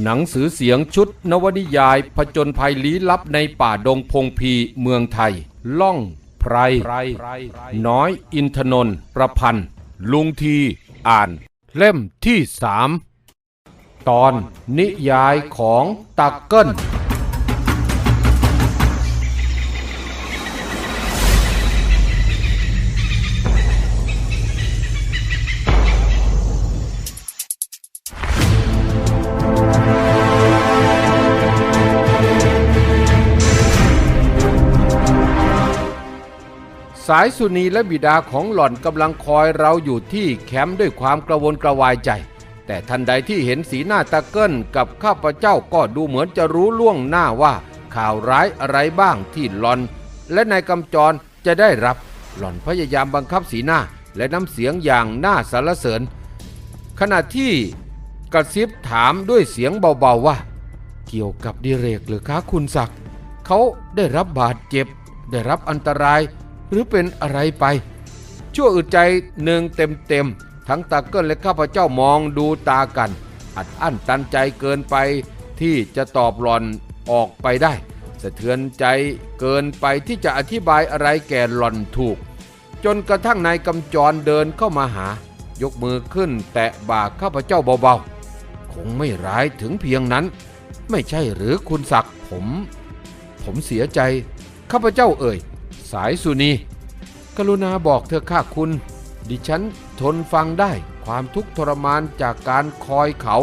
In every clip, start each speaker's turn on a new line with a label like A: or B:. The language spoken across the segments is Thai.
A: หนังสือเสียงชุดนวนิยายผจญภัยลี้ลับในป่าดงพงพีเมืองไทย ล่องไพรน้อยอินทนนท์ประพันธ์ ลุงทีอ่าน เล่มที่สามตอนนิยายของตักเกิล สายสุนีและบิดาของหล่อนกำลังคอยเราอยู่ที่แคมป์ด้วยความกระวนกระวายใจ แต่ทันใดที่เห็นสีหน้าตะเกิลกับข้าพเจ้าก็ดูเหมือนจะรู้ล่วงหน้าว่า ข่าวร้ายอะไรบ้างที่หล่อน และนายกำจรจะได้รับ หล่อนพยายามบังคับสีหน้าและน้ำเสียงอย่างน่าสรรเสริญ ขณะที่กระซิบถามด้วยเสียงเบาๆว่า เกี่ยวกับดิเรกหรือคะคุณศักดิ์เขาได้รับบาดเจ็บ ได้รับอันตราย หรือเป็นอะไรไป ชั่วอึดใจหนึ่งเต็มเต็มๆทั้งตาเกิลและข้าพเจ้ามองดูตากัน อัดอั้นตันใจเกินไปที่จะตอบหลอนออกไปได้ สะเทือนใจเกินไปที่จะอธิบายอะไรแก่หลอนถูก จนกระทั่งนายกำจรเดินเข้ามาหา ยกมือขึ้นแตะบ่าข้าพเจ้าเบาๆ คงไม่ร้ายถึงเพียงนั้น ไม่ใช่หรือคุณศักดิ์ผม ผมเสียใจ ข้าพเจ้าเอ่ย สายสุนี กรุณาบอกเธอข้าคุณ ดิฉันทนฟังได้ความทุกข์ทรมานจากการคอยเขา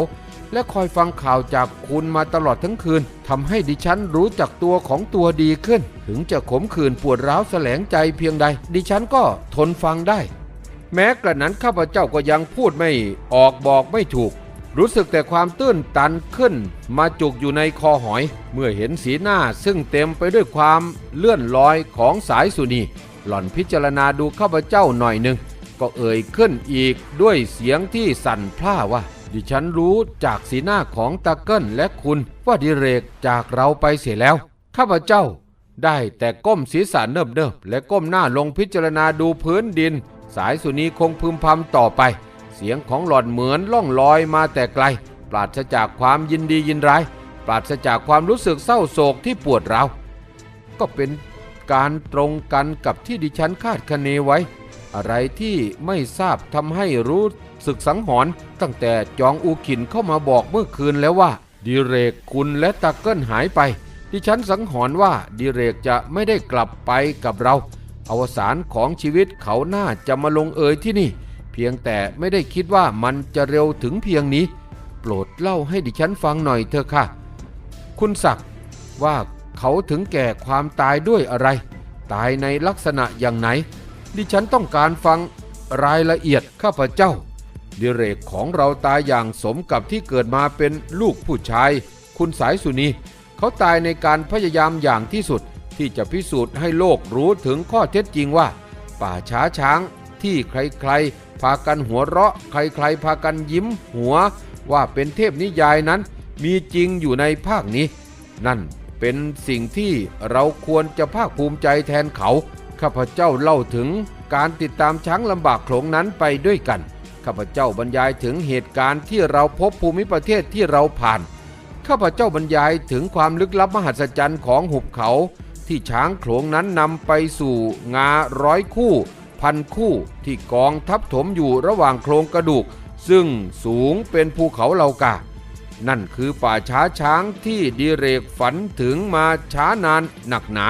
A: และคอยฟังข่าวจากคุณมาตลอดทั้งคืนทำให้ดิฉันรู้จักตัวของตัวดีขึ้น ถึงจะขมขื่นปวดร้าวแสลงใจเพียงใด ดิฉันก็ทนฟังได้ แม้กระนั้นข้าพเจ้าก็ยังพูดไม่ออกบอกไม่ถูก รู้สึกแต่ความตื้นตันขึ้น มาจุกอยู่ในคอหอย เมื่อเห็นสีหน้าซึ่งเต็มไปด้วยความเลื่อนลอยของสายสุนี หล่อนพิจารณาดูข้าพเจ้าหน่อยหนึ่ง ก็เอ่ยขึ้นอีกด้วยเสียงที่สั่นพร่าว่า ดิฉันรู้จากสีหน้าของตาเกิลและคุณว่าดิเรกจากเราไปเสียแล้ว ข้าพเจ้าได้แต่ก้มศีรษะเนิบๆและก้มหน้าลงพิจารณาดูพื้นดิน สายสุนีคงพึมพำต่อไป สียงของหล่อนเหมือนล่องลอยมาแต่ไกล ปราศจากความยินดียินร้าย ปราศจากความรู้สึกเศร้าโศกที่ปวดร้าวก็เป็นการตรงกันกับที่ดิฉันคาดคะเนไว้ อะไรที่ไม่ทราบทำให้รู้สึกสังหรณ์ตั้งแต่จองอูขินเข้ามาบอกเมื่อคืนแล้วว่า ดิเรกคุณและตะเกิลหายไป ดิฉันสังหรณ์ว่าดิเรกจะไม่ได้กลับไปกับเรา อวสานของชีวิตเขาน่าจะมาลงเอยที่นี่ เพียงแต่ไม่ได้คิดว่ามันจะเร็วถึงเพียงนี้ โปรดเล่าให้ดิฉันฟังหน่อยเถอะค่ะ คุณศักดิ์ว่าเขาถึงแก่ความตายด้วยอะไร ตายในลักษณะอย่างไหน ดิฉันต้องการฟังรายละเอียดข้าพเจ้า ดิเรกของเราตายอย่างสมกับที่เกิดมาเป็นลูกผู้ชาย คุณสายสุนี เขาตายในการพยายามอย่างที่สุดที่จะพิสูจน์ให้โลกรู้ถึงข้อเท็จจริงว่า ป่าช้าช้าง ที่ใครๆ พากันหัวเราะ ใครๆ พากันยิ้มหัว ว่าเป็นเทพนิยายนั้น มีจริงอยู่ในภาคนี้ นั่นเป็นสิ่งที่เราควรจะภาคภูมิใจแทนเขา ข้าพเจ้าเล่าถึงการติดตามช้างลำบากโขลงนั้นไปด้วยกัน ข้าพเจ้าบรรยายถึงเหตุการณ์ที่เราพบภูมิประเทศที่เราผ่าน ข้าพเจ้าบรรยายถึงความลึกลับมหัศจรรย์ของหุบเขา ที่ช้างโขลงนั้นนำไปสู่งาร้อยคู่ พันคู่ที่กองทับถมอยู่ระหว่างโครงกระดูก ซึ่งสูงเป็นภูเขาเหล่ากา นั่นคือป่าช้าช้างที่ดิเรกฝันถึงมาช้านานหนักหนา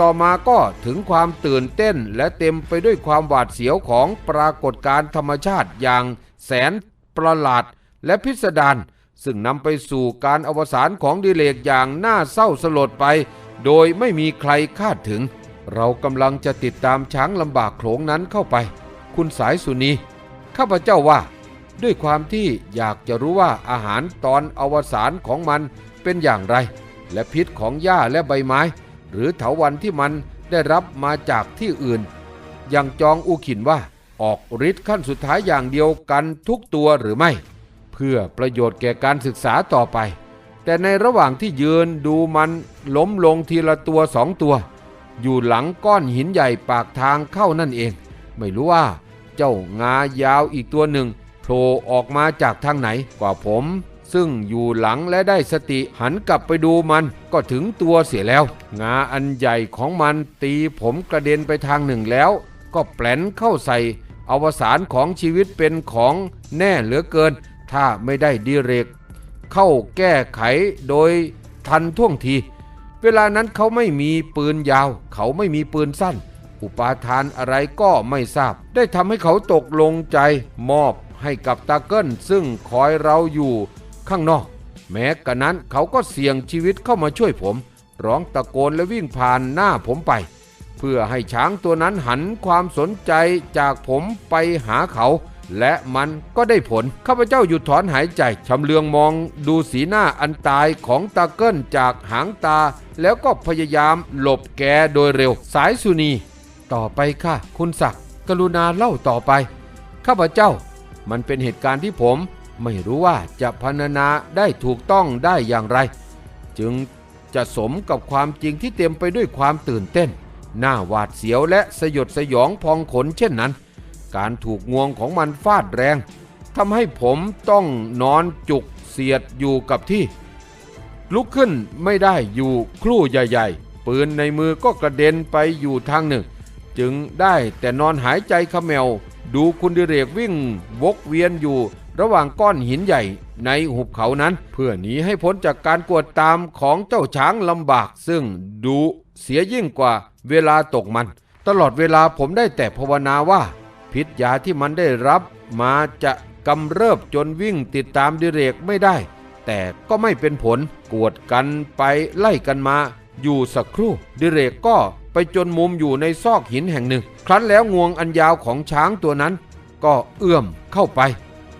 A: ต่อมาก็ถึงความตื่นเต้นและเต็มไปด้วยความหวาดเสียวของปรากฏการธรรมชาติอย่างแสนประหลาดและพิสดารซึ่งนำไปสู่การอวสานของดิเลกอย่างน่าเศร้าสลดไป โดยไม่มีใครคาดถึง เรากำลังจะติดตามช้างลำบากโขลงนั้นเข้าไป คุณสายสุนี ข้าพเจ้าว่า ด้วยความที่อยากจะรู้ว่าอาหารตอนอวสานของมันเป็นอย่างไร และพิษของหญ้าและใบไม้ หรือเถาวันที่มันได้รับมาจากที่อื่น อย่างจองอูขินว่าออกฤทธิ์ขั้นสุดท้ายอย่างเดียวกันทุกตัวหรือไม่ เพื่อประโยชน์แก่การศึกษาต่อไป แต่ในระหว่างที่ยืนดูมันล้มลงทีละตัวสองตัว อยู่หลังก้อนหินใหญ่ปากทางเข้านั่นเอง ไม่รู้ว่า เจ้างายาวอีกตัวหนึ่งโผล่ออกมาจากทางไหนกว่าผม ซึ่งอยู่หลังและได้สติหันกลับไปดูมันก็ถึงตัวเสียแล้ว งาอันใหญ่ของมันตีผมกระเด็นไปทางหนึ่งแล้ว ก็แปลนเข้าใส่ อวสานของชีวิตเป็นของแน่เหลือเกิน ถ้าไม่ได้ดีเรก เข้าแก้ไขโดยทันท่วงที เวลานั้นเขาไม่มีปืนยาว เขาไม่มีปืนสั้น อุปาทานอะไรก็ไม่ทราบ ได้ทำให้เขาตกลงใจ มอบให้กับตาเกิลซึ่งคอยเราอยู่ข้างนอก แม้กระนั้นเขาก็เสี่ยงชีวิตเข้ามาช่วยผม ร้องตะโกนและวิ่งผ่านหน้าผมไป เพื่อให้ช้างตัวนั้นหันความสนใจจากผมไปหาเขา และมันก็ได้ผล ข้าพเจ้าหยุดถอนหายใจ ชำเลืองมองดูสีหน้าอันตายของตาเกิลจากหางตา แล้วก็พยายามหลบแกโดยเร็ว สายสุนี ต่อไปค่ะ คุณศักดิ์กรุณาเล่าต่อไป ข้าพเจ้า มันเป็นเหตุการณ์ที่ผม ไม่รู้ว่าจะพรรณนาได้ถูกต้องได้อย่างไร จึงจะสมกับความจริงที่เต็มไปด้วยความตื่นเต้น หน้าหวาดเสียวและสยดสยองพองขนเช่นนั้น การถูกงวงของมันฟาดแรงทำให้ผมต้องนอนจุกเสียดอยู่กับที่ ลุกขึ้นไม่ได้อยู่ครู่ใหญ่ๆ ปืนในมือก็กระเด็นไปอยู่ทางหนึ่ง จึงได้แต่นอนหายใจเขมว ดูคุณดิเรกวิ่งวกเวียนอยู่ระหว่างก้อนหินใหญ่ในหุบเขานั้น เพื่อหนีให้พ้นจากการกวดตามของเจ้าช้างลำบาก ซึ่งดูเสียยิ่งกว่าเวลาตกมัน ตลอดเวลาผมได้แต่ภาวนาว่า พิษยาที่มันได้รับมาจะกำเริบจนวิ่งติดตามดิเรกไม่ได้ แต่ก็ไม่เป็นผลกวดกันไปไล่กันมา อยู่สักครู่ดิเรกก็ไปจนมุมอยู่ในซอกหินแห่งหนึ่ง ครั้นแล้วงวงอันยาวของช้างตัวนั้น ก็เอื้อมเข้าไป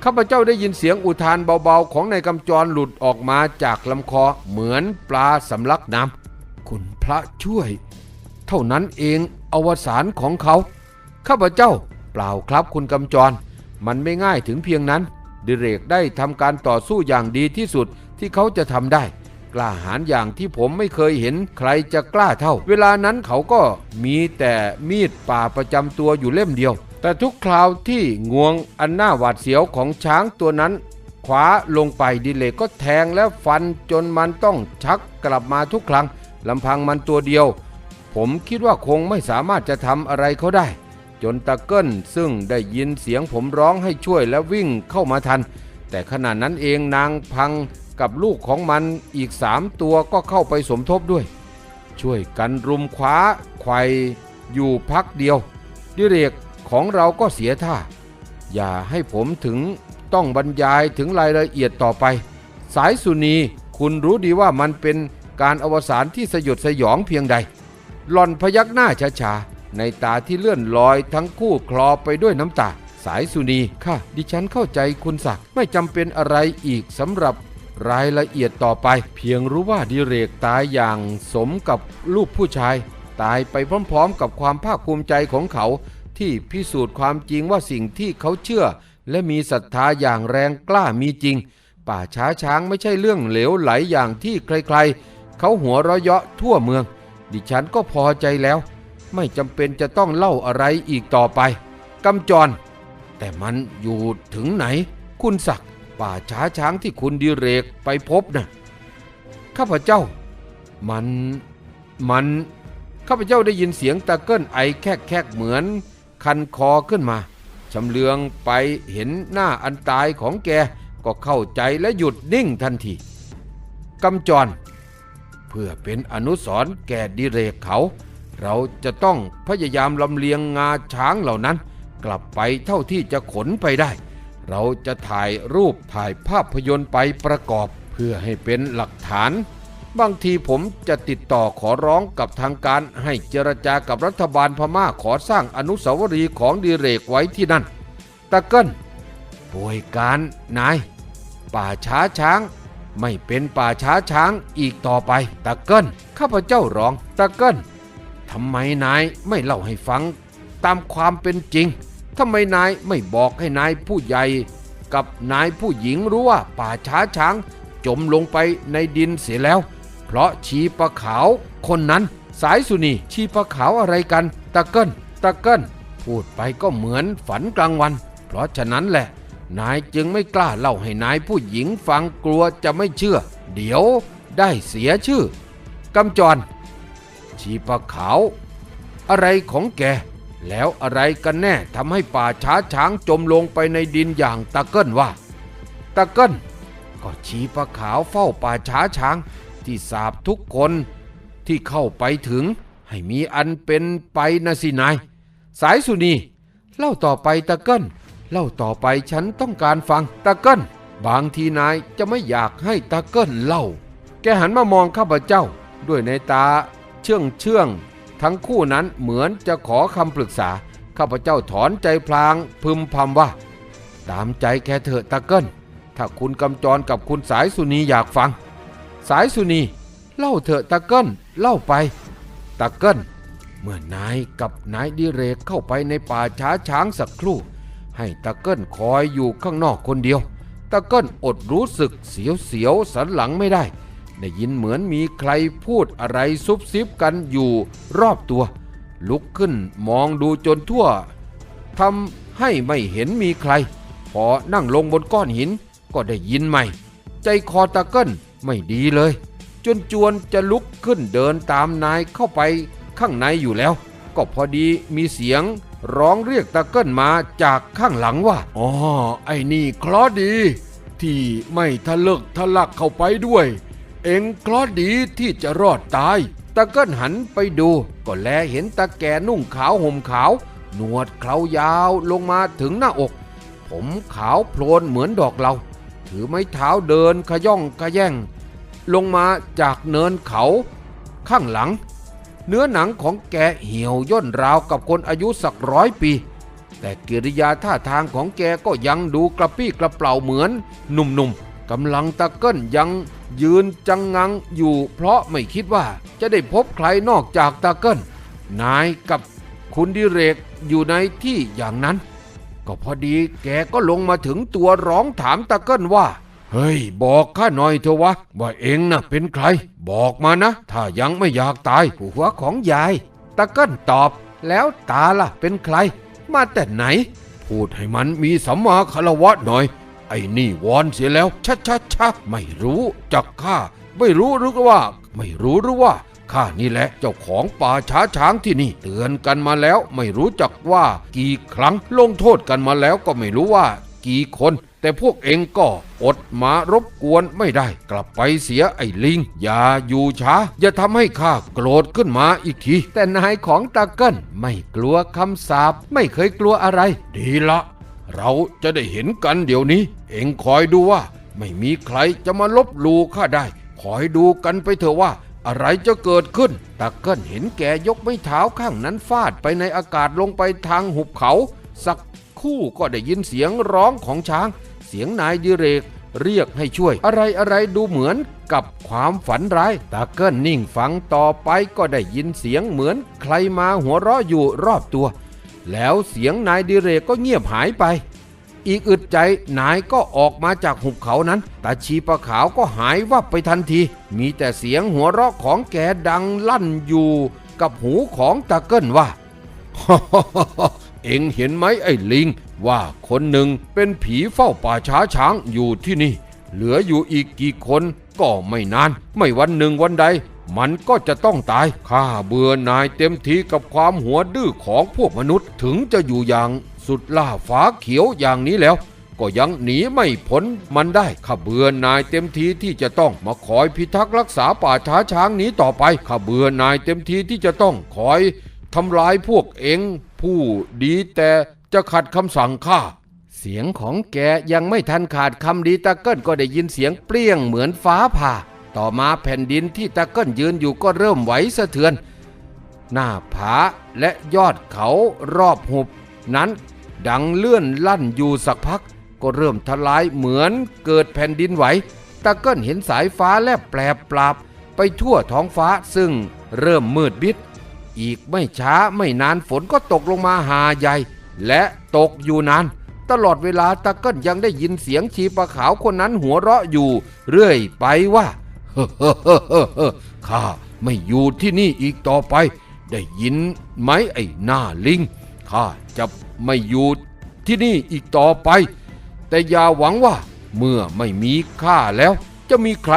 A: ข้าพเจ้าได้ยินเสียงอุทานเบาๆ ของนายกำจรหลุดออกมาจากลำคอเหมือนปลาสำลักน้ำคุณพระช่วย เท่านั้นเองอวสานของเขา ข้าพเจ้า เปล่าครับคุณกำจร มันไม่ง่ายถึงเพียงนั้น ดิเรกได้ทำการต่อสู้อย่างดีที่สุดที่เขาจะทำได้ กล้าหาญอย่างที่ผมไม่เคยเห็นใครจะกล้าเท่า เวลานั้นเขาก็มีแต่มีดป่าประจำตัวอยู่เล่มเดียว แต่ทุกคราวที่งวงอันหน่าหวาดเสียวของช้างตัวนั้นขวาลงไปดิเลกก็แทงและฟันจนมันต้องชักกลับมาทุกครั้งลำพังมันตัวเดียว ผมคิดว่าคงไม่สามารถจะทำอะไรเขาได้ จนตะเกิลซึ่งได้ยินเสียงผมร้องให้ช่วยและวิ่งเข้ามาทัน แต่ขณะนั้นเองนางพังกับลูกของมันอีกสามตัวก็เข้าไปสมทบด้วย ช่วยกันรุมคว้าไขวอยู่พักเดียว ดิเรกของเราก็เสียท่า อย่าให้ผมถึงต้องบรรยายถึงรายละเอียดต่อไป สายสุนีคุณรู้ดีว่ามันเป็นการอวสานที่สยดสยองเพียงใด หล่อนพยักหน้าช้าๆ ในตาที่เลื่อนลอยทั้งคู่คลอไปด้วยน้ำตา สายสุนีค่ะ ดิฉันเข้าใจคุณศักดิ์ไม่จำเป็นอะไรอีกสำหรับรายละเอียดต่อไป เพียงรู้ว่าดิเรกตายอย่างสมกับลูกผู้ชาย ตายไปพร้อมๆ กับความภาคภูมิใจของเขา ที่พิสูจน์ความจริงว่าสิ่งที่เขาเชื่อ และมีศรัทธาอย่างแรงกล้ามีจริง ป่าช้าช้างไม่ใช่เรื่องเหลวไหลอย่างที่ใครๆ เขาหัวเราะเยาะทั่วเมือง ดิฉันก็พอใจแล้ว ไม่จำเป็นจะต้องเล่าอะไรอีกต่อไปกำจร แต่มันอยู่ถึงไหน คุณศักดิ์ป่าช้าช้างที่คุณดิเรกไปพบนะ่ะข้าพเจ้า มันมันข้าพเจ้าได้ยินเสียงตะเกิลไอแคกๆเหมือน คันคอขึ้นมาชำเลืองไปเห็นหน้าอันตายของแกก็เข้าใจและหยุดนิ่งทันทีกำจร เพื่อเป็นอนุสรณ์แก่ดิเรกเขา เราจะต้องพยายามลำเลียงงาช้างเหล่านั้น กลับไปเท่าที่จะขนไปได้ เราจะถ่ายรูปถ่ายภาพยนตร์ไปประกอบ เพื่อให้เป็นหลักฐาน บางทีผมจะติดต่อขอร้องกับทางการให้เจรจากับรัฐบาลพม่าขอสร้างอนุสาวรีย์ของดิเรกไว้ที่นั่นตะเกิลป่วยการนาย ป่าช้าช้างไม่เป็นป่าช้าช้างอีกต่อไปตะเกิลข้าพเจ้าร้องตะเกิล ทำไมนายไม่เล่าให้ฟัง ตามความเป็นจริงทำไมนายไม่บอกให้นายผู้ใหญ่ กับนายผู้หญิงรู้ว่าป่าช้าช้างจมลงไปในดินเสียแล้ว เพราะชีปะขาว คนนั้นสายสุนีชีปะขาวอะไรกัน ตะเกิลตะเกิลพูดไปก็เหมือนฝันกลางวัน เพราะฉะนั้นแหละ นายจึงไม่กล้าเล่าให้นายผู้หญิงฟังกลัวจะไม่เชื่อ เดี๋ยวได้เสียชื่อกำจร ชีปะขาว อะไรของแก แล้วอะไรกันแน่ทำให้ป่าช้าช้างจมลงไปในดินอย่างตะเกิลว่า ตะเกิลก็ชีปะขาวเฝ้าป่าช้าช้างที่สาบทุกคนที่เข้าไปถึงให้มีอันเป็นไปนะสินาย สายสุนีเล่าต่อไปตะเกิลเล่าต่อไปฉันต้องการฟังตะเกิลบางทีนายจะไม่อยากให้ตะเกิลเล่า แกหันมามองข้าพเจ้าด้วยในตา ชื่องเชื่อง ทั้งคู่นั้นเหมือนจะขอคำปรึกษา ข้าพเจ้าถอนใจพลางพึมพำว่า ตามใจแกเถอะตะเกิลถ้าคุณกำจรกับคุณสายสุนีอยากฟัง สายสุนีเล่าเถอะตะเกิลเล่าไปตะเกิลเมื่อนายกับนายดิเรกเข้าไปในป่าช้าช้างสักครู่ ให้ตะเกิลคอยอยู่ข้างนอกคนเดียวตะเกิลอดรู้สึกเสียวเสียวสันหลังไม่ได้ ได้ยินเหมือนมีใครพูดอะไรซุบซิบกันอยู่รอบตัว ลุกขึ้นมองดูจนทั่วทำให้ไม่เห็นมีใคร พอนั่งลงบนก้อนหินก็ได้ยินใหม่ ใจคอตะเกิลไม่ดีเลย จนจวนจะลุกขึ้นเดินตามนายเข้าไปข้างในอยู่แล้ว ก็พอดีมีเสียงร้องเรียกตะเกิลมาจากข้างหลังว่าอ๋อไอ้นี่เคราะดี ที่ไม่ทะลึกทะลักเข้าไปด้วย เอ็งเคราะดีที่จะรอดตาย ตะเกิลหันไปดู ก็แลเห็นตาแก่นุ่งขาวห่มขาว หนวดเครายาวลงมาถึงหน้าอก ผมขาวโพลนเหมือนดอกเหลาถือไม้เท้าเดินขย่องขย่ง ลงมาจากเนินเขา ข้างหลัง เนื้อหนังของแกเหี่ยวย่นราวกับคนอายุสักร้อยปีแต่กิริยาท่าทางของแกก็ยังดูกระปี้กระเปล่าเหมือน หนุ่มๆกำลังตะเกิลยัง ยืนจังงังอยู่เพราะไม่คิดว่าจะได้พบใครนอกจากตะเกิลนายกับคุณดิเรกอยู่ในที่อย่างนั้น ก็พอดีแกก็ลงมาถึงตัวร้องถามตะเกิลว่า เฮ้ย บอกข้าหน่อยเถอะวะ ว่าเองน่ะเป็นใคร บอกมานะ ถ้ายังไม่อยากตายหัวของยายตะเกิลตอบ แล้วตาล่ะเป็นใคร มาแต่ไหน พูดให้มันมีสัมมาคารวะหน่อย ไอ้นี่วอนเสียแล้วชัดชัดชัไม่รู้จักข้าไม่รู้หรือว่า ไม่รู้หรือว่าข้านี่แหละเจ้าของป่าช้าช้างที่นี่ เตือนกันมาแล้วไม่รู้จักว่ากี่ครั้งลงโทษกันมาแล้วก็ไม่รู้ว่า กี่คน แต่พวกเองก็อดมารบกวนไม่ได้ กลับไปเสียไอ้ลิง อย่าอยู่ช้า อย่าทำให้ข้าโกรธขึ้นมาอีกที แต่นายของตาเกิลไม่กลัวคำสาปไม่เคยกลัวอะไร ดีละ เราจะได้เห็นกันเดี๋ยวนี้ เองคอยดูว่า ไม่มีใครจะมาลบหลู่ข้าได้ คอยดูกันไปเถอะว่า อะไรจะเกิดขึ้นตาเกิลเห็นแกยกไม้เท้าข้างนั้นฟาดไปในอากาศลงไปทางหุบเขา สักคู่ก็ได้ยินเสียงร้องของช้าง เสียงนายดิเรกเรียกให้ช่วย อะไรอะไรดูเหมือนกับความฝันร้ายตาเกิลนิ่งฟังต่อไปก็ได้ยินเสียงเหมือนใครมาหัวเราะอยู่รอบตัว แล้วเสียงนายดิเรกก็เงียบหายไป อีกอึดใจนายก็ออกมาจากหุบเขานั้นตาชีปะขาวก็หายวับไปทันที มีแต่เสียงหัวเราะของแกดังลั่นอยู่ กับหูของตาเกิลว่าเอ็งเห็นไหมไอ้ลิง ว่าคนหนึ่งเป็นผีเฝ้าป่าช้าช้างอยู่ที่นี่ เหลืออยู่อีกกี่คนก็ไม่นาน ไม่วันหนึ่งวันใด มันก็จะต้องตาย ข้าเบื่อนายเต็มทีกับความหัวดื้อของพวกมนุษย์ ถึงจะอยู่อย่างสุดล่าฟ้าเขียวอย่างนี้แล้ว ก็ยังหนีไม่พ้นมันได้ ข้าเบื่อนายเต็มทีที่จะต้องมาคอยพิทักษ์รักษาป่าช้าช้างนี้ต่อไป ข้าเบื่อนายเต็มทีที่จะต้องคอยทำลายพวกเองผู้ดีแต่จะขัดคำสั่งข้าเสียงของแกยังไม่ทันขาดคำดีตะเกิลก็ได้ยินเสียงเปรี้ยงเหมือนฟ้าผ่า ต่อมาแผ่นดินที่ตะเกิลยืนอยู่ก็เริ่มไหวสะเทือน หน้าผาและยอดเขารอบหุบ นั้นดังเลื่อนลั่นอยู่สักพัก ก็เริ่มทลายเหมือนเกิดแผ่นดินไหว ตะเกิลเห็นสายฟ้าแลบแปลบปราบ ไปทั่วท้องฟ้าซึ่งเริ่มมืดบิด อีกไม่ช้าไม่นานฝนก็ตกลงมาหาใหญ่ และตกอยู่นานตลอดเวลาตะเกิลยังได้ยินเสียงชีปะขาวคนนั้นหัวเราะอยู่ เรื่อยไปว่า ฮ้อข้าไม่อยู่ที่นี่อีกต่อไป ได้ยินไหมไอ้หน้าลิง ข้าจะไม่อยู่ที่นี่อีกต่อไป แต่อย่าหวังว่าเมื่อไม่มีข้าแล้ว จะมีใคร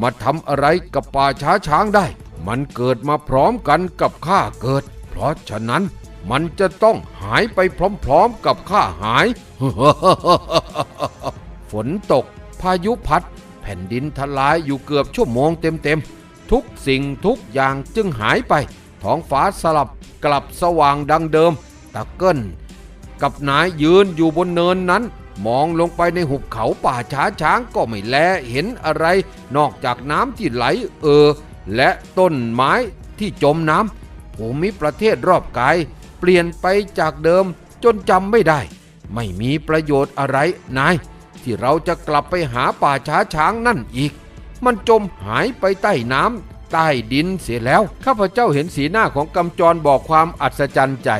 A: มาทำอะไรกับป่าช้าช้างได้ มันเกิดมาพร้อมกันกับข้าเกิด เพราะฉะนั้นมันจะต้องหายไปพร้อมๆกับข้าหาย ฝนตกพายุพัด ผ่นดินทลายอยู่เกือบชั่วโมงเต็มๆ ทุกสิ่งทุกอย่างจึงหายไป ท้องฟ้าสลับกลับสว่างดังเดิม ตะเกิลกับนายยืนอยู่บนเนินนั้น มองลงไปในหุบเขาป่าช้าช้างก็ไม่แลเห็นอะไร นอกจากน้ำที่ไหลเออ และต้นไม้ที่จมน้ำภูมิประเทศรอบกาย เปลี่ยนไปจากเดิมจนจำไม่ได้ ไม่มีประโยชน์อะไรนาย ที่เราจะกลับไปหาป่าช้าช้างนั่นอีก มันจมหายไปใต้น้ำใต้ดินเสียแล้ว ข้าพเจ้าเห็นสีหน้าของกำจรบอกความอัศจรรย์ใจ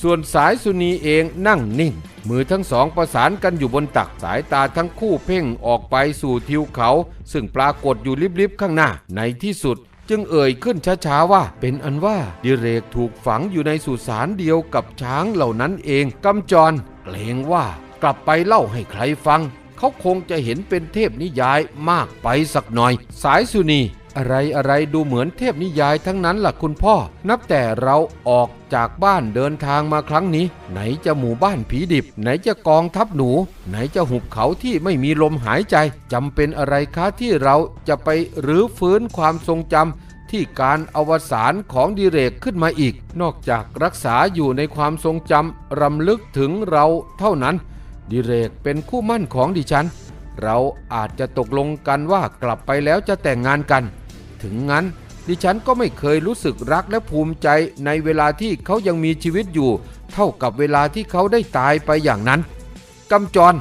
A: ส่วนสายสุนีเองนั่งนิ่ง มือทั้งสองประสานกันอยู่บนตักสายตาทั้งคู่เพ่งออกไปสู่ทิวเขา ซึ่งปรากฏอยู่ลิบๆข้างหน้าในที่สุดจึงเอ่ยขึ้นช้าๆว่า เป็นอันว่าดิเรกถูกฝังอยู่ในสุสานเดียวกับช้างเหล่านั้นเองกำจรเกรงว่ากลับไปเล่าให้ใครฟัง เขาคงจะเห็นเป็นเทพนิยายมากไปสักหน่อย สายสุนีอะไรอะไรดูเหมือนเทพนิยายทั้งนั้นล่ะคุณพ่อ นับแต่เราออกจากบ้านเดินทางมาครั้งนี้ ไหนจะหมู่บ้านผีดิบ ไหนจะกองทัพหนู ไหนจะหุบเขาที่ไม่มีลมหายใจจำเป็นอะไรคะที่เราจะไปรื้อฟื้นความทรงจำที่การอวสานของดิเรกขึ้นมาอีก นอกจากรักษาอยู่ในความทรงจำรำลึกถึงเราเท่านั้น ดิเรกเป็นคู่มั่นของดิฉัน เราอาจจะตกลงกันว่ากลับไปแล้วจะแต่งงานกัน ถึงงั้นดิฉันก็ไม่เคยรู้สึกรักและภูมิใจในเวลาที่เขายังมีชีวิตอยู่ เท่ากับเวลาที่เขาได้ตายไปอย่างนั้นกำจร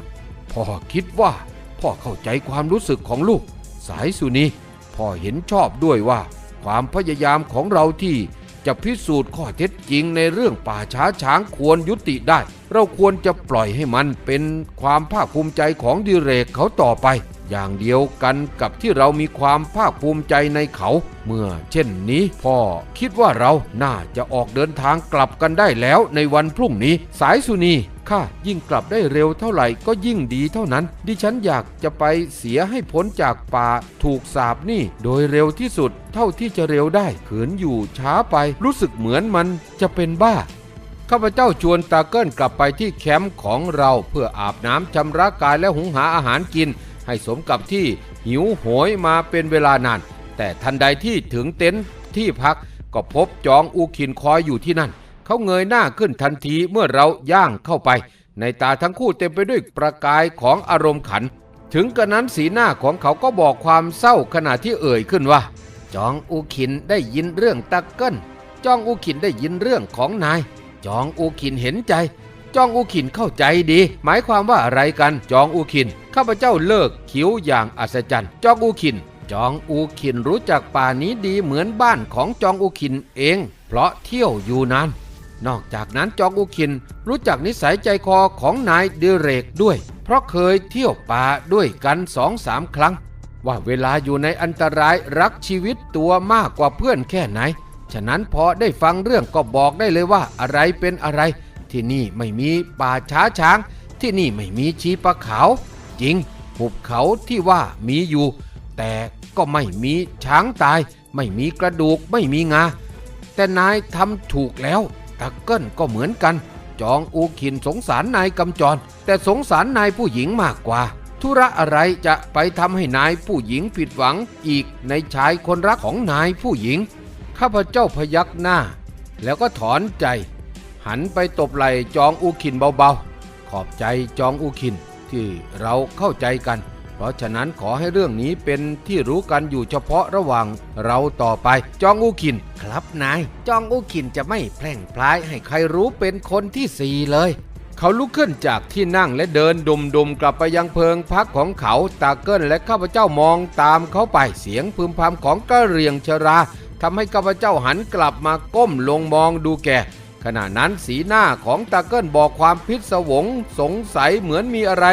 A: พ่อคิดว่า พ่อเข้าใจความรู้สึกของลูก สายสุนีพ่อเห็นชอบด้วยว่า ความพยายามของเราที่ จะพิสูจน์ข้อเท็จจริงในเรื่องป่าช้าช้างควรยุติได้ เราควรจะปล่อยให้มันเป็นความภาคภูมิใจของดิเรกเขาต่อไป อย่างเดียวกันกับที่เรามีความภาคภูมิใจในเขา เมื่อเช่นนี้พ่อคิดว่าเราน่าจะออกเดินทางกลับกันได้แล้วในวันพรุ่งนี้ สายสุนีข้ายิ่งกลับได้เร็วเท่าไหร่ก็ยิ่งดีเท่านั้น ดิฉันอยากจะไปเสียให้พ้นจากป่าถูกสาบนี่โดยเร็วที่สุดเท่าที่จะเร็วได้ขืนอยู่ช้าไปรู้สึกเหมือนมันจะเป็นบ้าข้าพเจ้าชวนตาเกิลกลับไปที่แคมป์ของเราเพื่ออาบน้ำชำระกายและหุงหาอาหารกิน ให้สมกับที่หิวโหยมาเป็นเวลานาน แต่ทันใดที่ถึงเต็นท์ที่พักก็พบจองอูคินคอยอยู่ที่นั่น เขาเงยหน้าขึ้นทันทีเมื่อเราย่างเข้าไป ในตาทั้งคู่เต็มไปด้วยประกายของอารมณ์ขัน ถึงกระนั้นสีหน้าของเขาก็บอกความเศร้าขณะที่เอ่ยขึ้นว่า จองอูคินได้ยินเรื่องตะเกิลจองอูคินได้ยินเรื่องของนาย จองอูคินเห็นใจ จองอูคินเข้าใจดี หมายความว่าอะไรกันจองอูคิน ข้าพเจ้าเลิกคิ้วอย่างอัศจรรย์ จองอูคิน จองอูคินรู้จักป่านี้ดีเหมือนบ้านของจองอูคินเอง เพราะเที่ยวอยู่นานนอกจากนั้นจองอูคินรู้จักนิสัยใจคอของนายเดเรกด้วย เพราะเคยเที่ยวป่าด้วยกันสองสามครั้ง ว่าเวลาอยู่ในอันตรายรักชีวิตตัวมากกว่าเพื่อนแค่ไหน ฉะนั้นพอได้ฟังเรื่องก็บอกได้เลยว่าอะไรเป็นอะไร ที่นี่ไม่มีป่าช้าช้าง ที่นี่ไม่มีชีปะขาว จริงหุบเขาที่ว่ามีอยู่ แต่ก็ไม่มีช้างตาย ไม่มีกระดูกไม่มีงา แต่นายทำถูกแล้วตะเกิลก็เหมือนกัน จองอูขินสงสารนายกำจร แต่สงสารนายผู้หญิงมากกว่า ธุระอะไรจะไปทำให้นายผู้หญิงผิดหวังอีกในชายคนรักของนายผู้หญิง ข้าพเจ้าพยักหน้า แล้วก็ถอนใจ หันไปตบไหล่จองอูขินเบาๆ ขอบใจจองอูขินที่เราเข้าใจกัน เพราะฉะนั้นขอให้เรื่องนี้เป็นที่รู้กันอยู่เฉพาะระหว่างเราต่อไปจองอูขิน ครับนาย จองอูขินจะไม่แพร่งพลายให้ใครรู้เป็นคนที่สี่เลยเขาลุกขึ้นจากที่นั่งและเดินดุมๆกลับไปยังเพิงพักของเขาตาเกิลและข้าพเจ้ามองตามเขาไปเสียงพึมพำของกระเรียงชราทำให้ข้าพเจ้าหันกลับมาก้มลงมองดูแก ขณะนั้นสีหน้าของตาเกิลบอกความพิศวง สงสัยเหมือนมีอะไร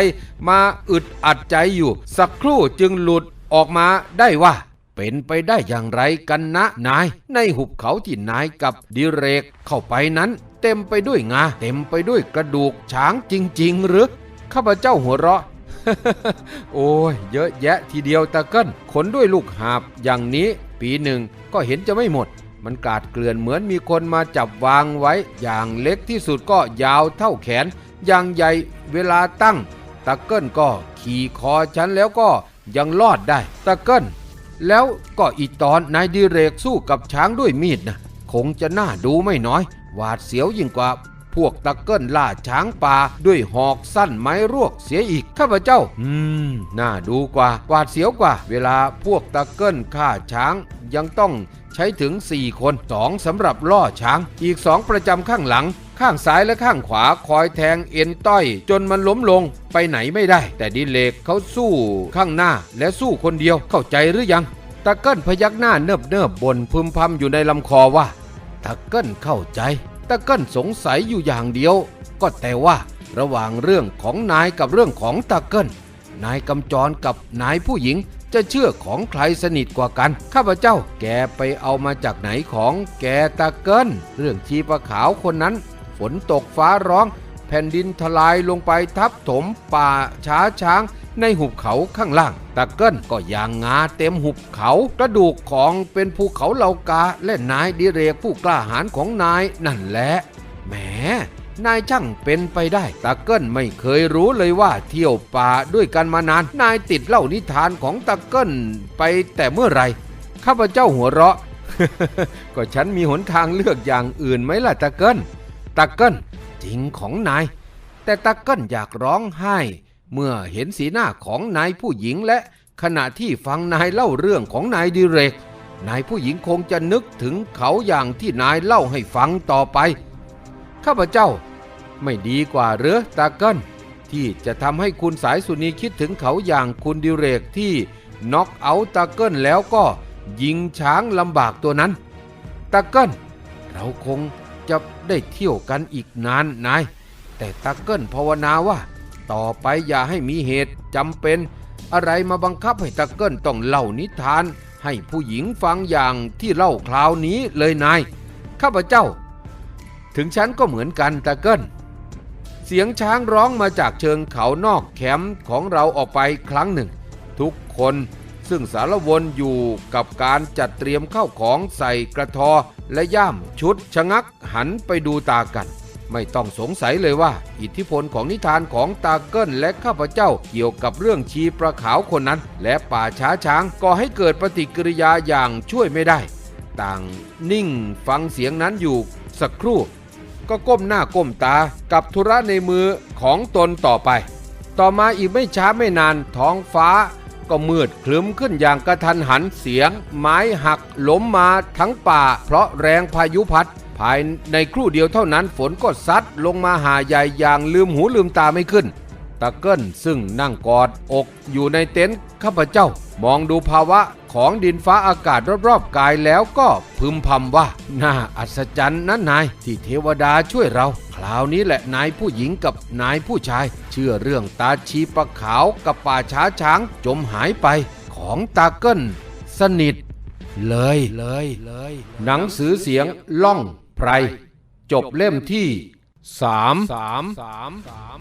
A: มาอึดอัดใจอยู่ สักครู่จึงหลุดออกมาได้ว่า เป็นไปได้อย่างไรกันนะนาย ในหุบเขาที่นายกับดิเรกเข้าไปนั้น เต็มไปด้วยงา เต็มไปด้วยกระดูกช้างจริง ๆ หรือข้าพเจ้าหัวเราะโอ้ยเยอะแยะทีเดียวตะเกินขนด้วยลูกหาบอย่างนี้ปีหนึ่งก็เห็นจะไม่หมด มันกาดเกลื่อนเหมือนมีคนมาจับวางไว้ อย่างเล็กที่สุดก็ยาวเท่าแขน อย่างใหญ่เวลาตั้ง ตะเกิลก็ขี่คอฉันแล้วก็ยังรอดได้ ตะเกิลแล้วก็อีตอนนายดิเรกสู้กับช้างด้วยมีดนะคงจะน่าดูไม่น้อย หวาดเสียวยิ่งกว่า พวกตะเกิลล่าช้างป่าด้วยหอกสั้นไม้รวกเสียอีกข้าพเจ้า อืม น่าดูกว่า หวาดเสียวกว่า เวลาพวกตะเกิลฆ่าช้างยังต้องใช้ถึง 4 คนสองสำหรับล่อช้าง อีกสองประจำข้างหลัง ข้างซ้ายและข้างขวาคอยแทงเอ็นต้อย จนมันล้มลงไปไหนไม่ได้ แต่ดิเลกเขาสู้ข้างหน้าและสู้คนเดียวเข้าใจหรือยังตะเกิลพยักหน้าเนิบเนิบบนพึมพำอยู่ในลำคอว่าตะเกิลเข้าใจ ตะเกิลสงสัยอยู่อย่างเดียว ก็แต่ว่าระหว่างเรื่องของนายกับเรื่องของตะเกิลนายกำจรกับนายผู้หญิงจะเชื่อของใครสนิทกว่ากัน ข้าพเจ้าแกไปเอามาจากไหนของแกตะเกิลเรื่องชีปะขาวคนนั้น ฝนตกฟ้าร้อง แผ่นดินทลายลงไปทับถมป่าช้าช้าง ในหุบเขาข้างล่างตะเกิลก็ยางงาเต็มหุบเขา กระดูกของเป็นภูเขาเหล่ากาและนายดิเรกผู้กล้าหาญของนายนั่นแหละแหมนายช่างเป็นไปได้ตะเกิลไม่เคยรู้เลยว่าเที่ยวป่าด้วยกันมานาน นายติดเล่านิทานของตะเกิลไปแต่เมื่อไรข้าพเจ้าหัวเราะ ก็ฉันมีหนทางเลือกอย่างอื่นไหมล่ะตะเกิลตะเกิลจริงของนาย แต่ตะเกิลอยากร้องไห้ เมื่อเห็นสีหน้าของนายผู้หญิงและขณะที่ฟังนายเล่าเรื่องของนายดิเรก นายผู้หญิงคงจะนึกถึงเขาอย่างที่นายเล่าให้ฟังต่อไป ข้าพเจ้า ไม่ดีกว่าเหรือตาเกิลที่จะทำให้คุณสายสุนีคิดถึงเขาอย่างคุณดิเรกที่น็อกเอาท์ตาเกิลแล้วก็ยิงช้างลำบากตัวนั้นตาเกิลเราคงจะได้เที่ยวกันอีกนานนาย แต่ตาเกิลภาวนาว่า ต่อไปอย่าให้มีเหตุจำเป็น อะไรมาบังคับให้ตาเกิลต้องเล่านิทาน ให้ผู้หญิงฟังอย่างที่เล่าคราวนี้เลยนาย ข้าพเจ้า ถึงฉันก็เหมือนกันตาเกิลเสียงช้างร้องมาจากเชิงเขานอกแคมป์ของเราออกไปครั้งหนึ่ง ทุกคนซึ่งสารวนอยู่กับการจัดเตรียมเข้าของใส่กระทอและย่ามชุดชะงักหันไปดูตากัน ไม่ต้องสงสัยเลยว่า อิทธิพลของนิทานของตาเกิลและข้าพเจ้าเกี่ยวกับเรื่องชีประขาวคนนั้น และป่าช้าช้างก่อให้เกิดปฏิกิริยาอย่างช่วยไม่ได้ ต่างนิ่งฟังเสียงนั้นอยู่สักครู่ ก็ก้มหน้าก้มตากับธุระในมือของตนต่อไป ต่อมาอีกไม่ช้าไม่นานท้องฟ้าก็มืดคลึ้มขึ้นอย่างกระทันหันเสียง ไม้หักล้มมาทั้งป่า เพราะแรงพายุพัด ภายในครู่เดียวเท่านั้นฝนก็ซัดลงมาหาใหญ่อย่างลืมหูลืมตาไม่ขึ้นตะเกิลซึ่งนั่งกอดอกอยู่ในเต็นท์ข้าพเจ้า มองดูภาวะของดินฟ้าอากาศรอบๆกายแล้วก็พึมพำว่า น่าอัศจรรย์นะนาย ที่เทวดาช่วยเรา คราวนี้แหละนายผู้หญิงกับนายผู้ชาย เชื่อเรื่องตาชีปะขาวกับป่าช้าช้างจมหายไปของตาเกิลสนิท เลยเลยเลย หนังสือเสียงล่อง ไพรจบเล่มที่สามสามสามสาม